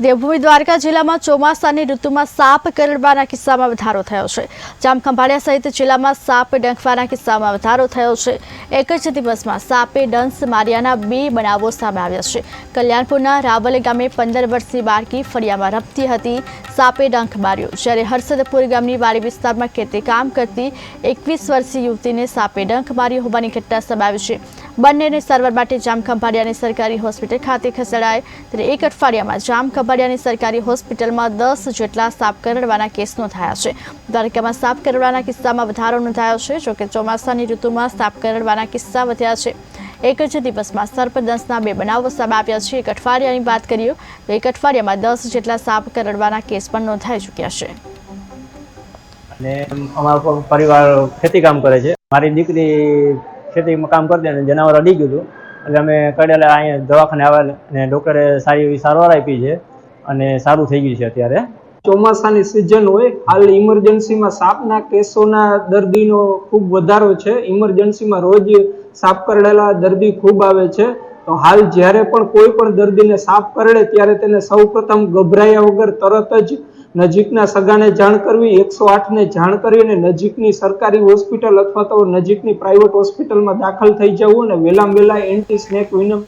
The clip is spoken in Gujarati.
દેવભૂમિ દ્વારકા જિલ્લામાં ચોમાસાની ઋતુમાં સાપ કરડવાના કિસ્સામાં વધારો થયો છે. જામખંભાળિયા સહિત જિલ્લામાં સાપ ડંખવાના કિસ્સામાં વધારો થયો છે. એક જ દિવસમાં સાપે ડંસ માર્યાના બે બનાવો સામે આવ્યા છે. કલ્યાણપુરના રાવલ ગામે પંદર વર્ષની બાળકી ફળિયામાં રમતી હતી. સાપે ડંખ માર્યો. જ્યારે હર્ષદપુર ગામની વાડી વિસ્તારમાં ખેતી કામ કરતી એકવીસ વર્ષીય યુવતીને સાપે ડંખ માર્યો હોવાની ઘટના સામે છે. બંનેને સારવાર માટે જામખંભાળિયાની સરકારી હોસ્પિટલ ખાતે ખસેડાય. ત્યારે એક અઠવાડિયામાં જામખંભાળિયાની સરકારી હોસ્પિટલમાં દસ જેટલા સાપ કરડવાના કેસ નોંધાયા છે. દ્વારકામાં સાપ કરડવાના કિસ્સામાં વધારો નોંધાયો છે જોકે ચોમાસાની ઋતુમાં સાપ કરડવાના કિસ્સા વધ્યા છે. એક જ દિવસમાં સર્પદંશના બે બનાવો સામે આવ્યા છે. એક અઠવાડિયાની વાત કરીએ તો એક અઠવાડિયામાં દસ જેટલા સાપ કરડવાના કેસ પણ નોંધાઈ ચૂક્યા છે. અને અમારો પરિવાર ખેતી કામ કરે છે. મારી દીકરી ખેતીમાં કામ કરતી અને જનાવર અડી ગયું હતું. એટલે અમે કડેલા અહીંયા દવાખાને આવ્યા અને ડૉક્ટરે સારી એવી સારવાર આપી છે અને સારું થઈ ગયું છે અત્યારે. ચોમાસાની સિઝન હોય, હાલ ઇમરજન્સીમાં સાપના કેસોના દર્દીનો ખૂબ વધારો છે. ઇમરજન્સીમાં રોજ સાપ કરડેલા દર્દી ખૂબ આવે છે. તો હાલ જ્યારે પણ કોઈ પણ દર્દીને સાપ કરડે, ત્યારે તેને સૌપ્રથમ ગભરાયા વગર તરત જ નજીકના સગાને જાણ કરવી, એકસો આઠને જાણ કરી અને નજીકની સરકારી હોસ્પિટલ અથવા તો નજીકની પ્રાઇવેટ હોસ્પિટલમાં દાખલ થઈ જવું અને વહેલામાં વહેલા એન્ટી સ્નેક વિનમ